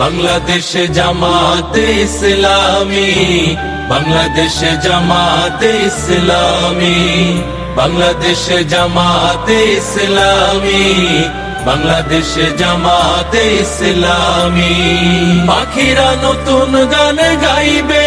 বাংলাদেশ জামাতে ইসলামী, বাংলাদেশ জামাতে ইসলামী, বাংলাদেশ জামাতে ইসলামী, বাংলাদেশ জামাতে ইসলামী। পাখিরা নতুন গান গাইবে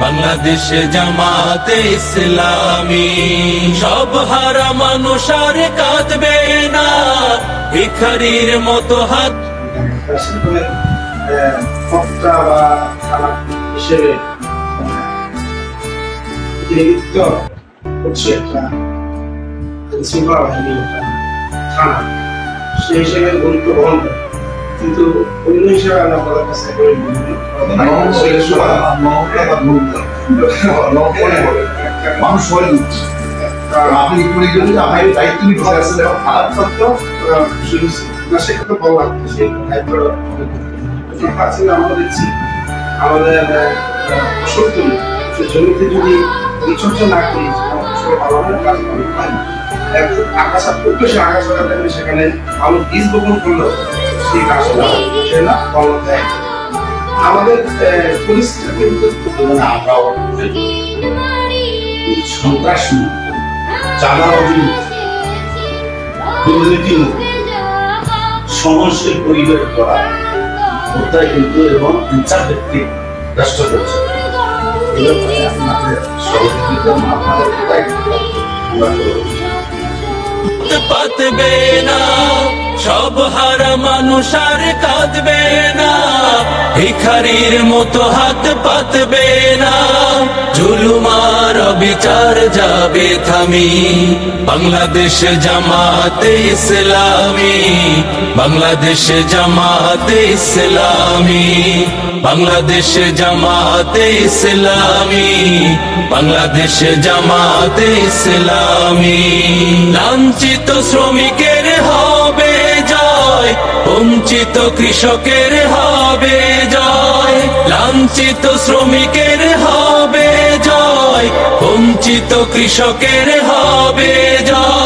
বাংলাদেশ জামাতে ইসলামী, সব হারা মানুষ আর কাঁদবে না। ভিখারির মতো হাত। সেই হিসেবে গুরুত্ব বহন করে কিন্তু অন্য হিসেবে আমরা আপনাদের কাছে করে মানুষ হয়ে দিচ্ছে আপনি করে গেলে যে দায়িত্ব নিতে আসলে খারাপ সত্য না সেটা তো বললাম সেই দায়িত্ব আছে আমরা দেখছি আমাদের সত্য সে জমিতে যদি পরিচর্যা না করি ভালো গাছ ভালো হয় আকাশা সে আকাশা সেখানে ভালো বীজ বপন করল। সেই গাছটা সে না দেয় আমাদের আহ, কিন্তু আমরাও সন্ত্রাস চাঁদাবাজি দুর্নীতি সহনশীল পরিবেশ করা। হত্যায় কিন্তু এবং হিংসার ব্যক্তি রাষ্ট্র করছে। পাতবে না। সব হারা মানুষ আর কাঁদবে না। ভিখারির মতো হাত পাতবে না। জুলুমার বিচার যাবে থামি। বাংলাদেশ জামাতে ইসলামী। বাংলাদেশ জামাতে ইসলামী। বাংলাদেশ জামাতে ইসলামী। বাংলাদেশ জামাতে ইসলামী। লাঞ্ছিত শ্রমিকের হবে বঞ্চিত কৃষকের হবে জয়। লাঞ্ছিত শ্রমিকের হবে জয়। বঞ্চিত কৃষকের হবে জয়।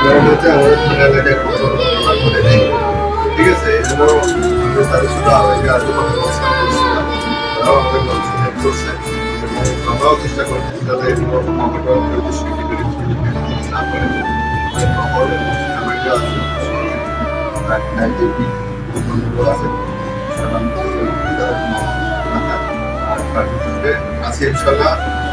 হচ্ছে আমাদের থানা এলাকায় ঘটনা ঘটে নেই। ঠিক আছে? এই জন্য আমরা তাদের শুধু আবেগে আগে কথা বলছিলাম তারাও আমাদের কনসেন্ট হেল্প করছে। এবং আমরাও চেষ্টা করছি যাতে এরকম ইনশাল্লাহ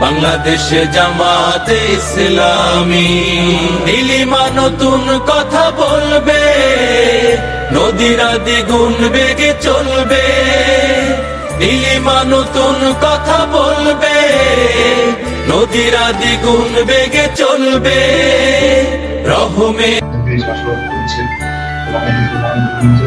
বাংলাদেশ জামাতে ইসলামী নীলিমা নতুন কথা বলবে নদীরা দ্বিগুণ বেগে চলবে নীলিমা নতুন কথা বলবে নদীরা দ্বিগুণ বেগে চলবে রহমে দেশ আসলে করছে বাংলাদেশের মানুষ নিজে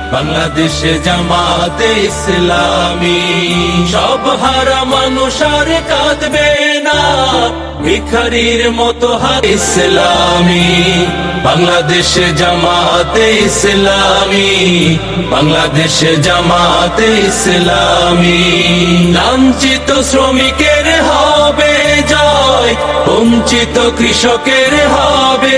বাংলাদেশ জামাতে ইসলামী, সব হারা মানুষ আর কাঁদবে না। ভিখারির মতো হার ইসলামী, বাংলাদেশ জামাতে ইসলামী, বাংলাদেশ জামাতে ইসলামী। লাঞ্ছিত শ্রমিকের হবে জয়, বঞ্চিত কৃষকের হবে